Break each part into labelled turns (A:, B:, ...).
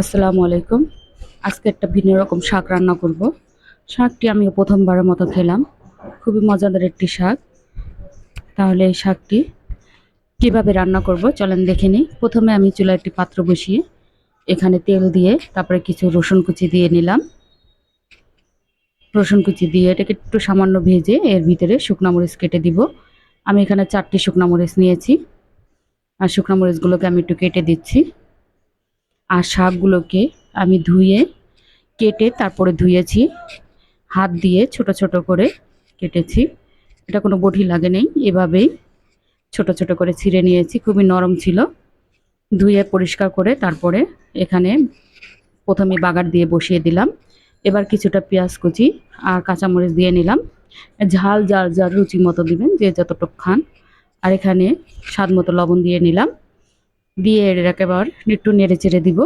A: আসসালামু আলাইকুম। আজকে একটা ভিন্ন রকম শাক রান্না করব। শাকটি আমি প্রথমবারের মতো খেলাম। খুবই মজাদার একটি শাক। তাহলে এই শাকটি কীভাবে রান্না করব চলেন দেখে নিই। প্রথমে আমি চুলায় একটি পাত্র বসিয়ে এখানে তেল দিয়ে তারপরে কিছু রসুন কুচি দিয়ে নিলাম। রসুন কুচি দিয়ে এটাকে একটু সামান্য ভেজে এর ভিতরে শুকনা মরিচ কেটে দিব। আমি এখানে চারটি শুকনা মরিচ নিয়েছি। আর শুকনা মরিচগুলোকে আমি একটু কেটে দিচ্ছি। আর শাকগুলোকে আমি ধুয়ে কেটে তারপরে ধুয়েছি। হাত দিয়ে ছোট ছোট করে কেটেছি। এটা কোনো বটি লাগে নেই। এভাবেই ছোট ছোট করে ছিঁড়ে নিয়েছি। খুবই নরম ছিল। ধুয়ে পরিষ্কার করে তারপরে এখানে প্রথমে বাগার দিয়ে বসিয়ে দিলাম। এবার কিছুটা পেঁয়াজ কুচি আর কাঁচামরিচ দিয়ে নিলাম। ঝাল, যার যার রুচি মতো দিবেন, যে যতটুক খান। আর এখানে স্বাদ মতো লবণ দিয়ে নিলাম। দিয়ে এটাকে আবার একটু নেড়ে চেড়ে দিব।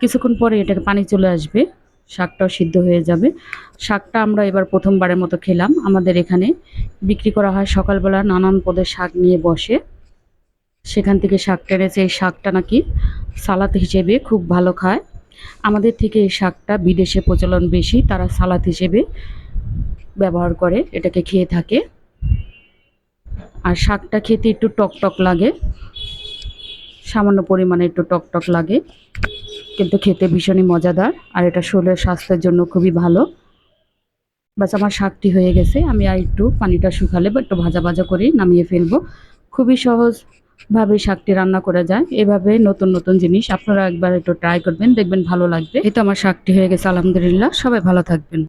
A: কিছুক্ষণ পরে এটাকে পানি চলে আসবে, শাকটাও সিদ্ধ হয়ে যাবে। শাকটা আমরা এবার প্রথমবারের মতো খেলাম। আমাদের এখানে বিক্রি করা হয় সকালবেলা নানান পদের শাক নিয়ে বসে। সেখান থেকে শাক টেনেছে। এই শাকটা নাকি সালাদ হিসেবে খুব ভালো খায়। আমাদের থেকে এই শাকটা বিদেশে প্রচলন বেশি, তারা সালাদ হিসেবে ব্যবহার করে, এটাকে খেয়ে থাকে। আর শাকটা খেতে একটু টক টক লাগে। সামান্য পরিমাণে একটু টক টক লাগে। কিন্তু খেতে ভীষণই মজাদার, আর এটা শরীরের স্বাস্থ্যের জন্য খুবই ভালো। বাস আমার শাকটি হয়ে গেছে, আমি আর একটু পানিটা শুকালে বা একটু ভাজা ভাজা করে নামিয়ে ফেলব। খুবই সহজভাবে শাকটি রান্না করা যায়। এভাবে নতুন নতুন জিনিস আপনারা একবার একটু ট্রাই করবেন, দেখবেন ভালো লাগবে। এই তো আমার শাকটি হয়ে গেছে, আলহামদুলিল্লাহ। সবাই ভালো থাকবেন।